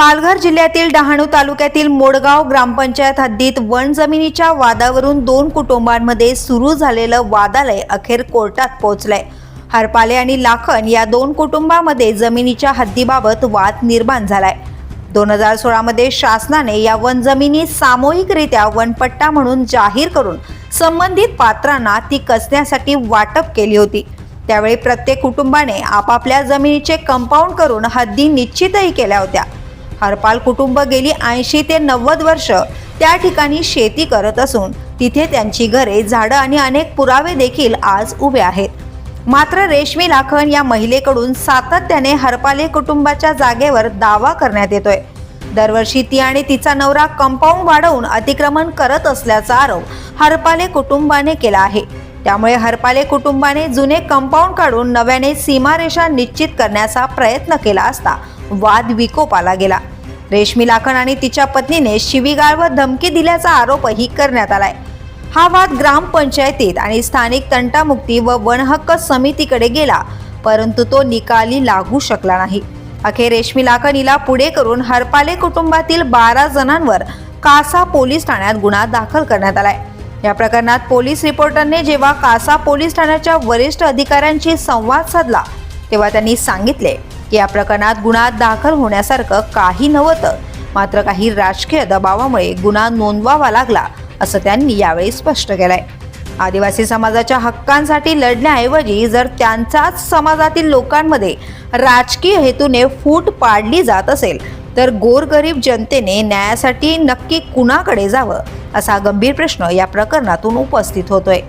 पालघर जिल्ह्यातील डहाणू तालुक्यातील मोडगाव ग्रामपंचायत हद्दीत वन जमिनीच्या वादावरून दोन कुटुंबांमध्ये सुरू झालेलं वादालय अखेर कोर्टात पोहोचलंय. हरपाले आणि लाखन या दोन कुटुंबामध्ये जमिनीच्या हद्दीबाबत वाद निर्माण झालाय. दोन हजार सोळामध्ये शासनाने या वन जमिनी सामूहिकरित्या वनपट्टा म्हणून जाहीर करून संबंधित पात्रांना ती कसण्यासाठी वाटप केली होती. त्यावेळी प्रत्येक कुटुंबाने आपापल्या जमिनीचे कंपाऊंड करून हद्दी निश्चितही केल्या होत्या. हरपाल कुटुंब गेली ऐंशी ते नव्वद वर्ष. त्या ठिकाणी शेती करत असून तिथे त्यांची घरे झाडं आणि अनेक पुरावे देखील आज उभे आहेत. मात्र रेशमी लाखन या महिलेकडून सातत्याने हरपाले कुटुंबाच्या जागेवर दावा करण्यात येतोय. दरवर्षी ती आणि तिचा नवरा कंपाऊंड वाढवून अतिक्रमण करत असल्याचा आरोप हरपाले कुटुंबाने केला आहे. त्यामुळे हरपाले कुटुंबाने जुने कंपाऊंड काढून नव्याने सीमारेषा निश्चित करण्याचा प्रयत्न केला असता वाद विकोपाला गेला. रेशमी लाखन आणि तिच्या पत्नीने शिवीगाळ व धमकी दिल्याचा आरोपही करण्यात आलाय. हा वाद ग्रामपंचायतीत आणि स्थानिक तंटामुक्ती व वनहक्क समितीकडे गेला परंतु तो निकाली लागू शकला नाही. अखेर रेशमी लाखन हिला पुढे करून हरपाले कुटुंबातील बारा जणांवर कासा पोलीस ठाण्यात गुन्हा दाखल करण्यात आलाय. या प्रकरणात पोलीस रिपोर्टरने जेव्हा कासा पोलीस ठाण्याच्या वरिष्ठ अधिकाऱ्यांशी संवाद साधला तेव्हा त्यांनी सांगितले या प्रकरणात गुन्हा दाखल होण्यासारखं काही नव्हतं. मात्र काही राजकीय दबावामुळे गुन्हा नोंदवावा लागला असं त्यांनी यावेळी स्पष्ट केलंय. आदिवासी समाजाच्या हक्कांसाठी लढण्याऐवजी जर त्यांचाच समाजातील लोकांमध्ये राजकीय हेतूने फूट पाडली जात असेल तर गोरगरीब जनतेने न्यायासाठी नक्की कुणाकडे जावं असा गंभीर प्रश्न या प्रकरणातून उपस्थित होतोय.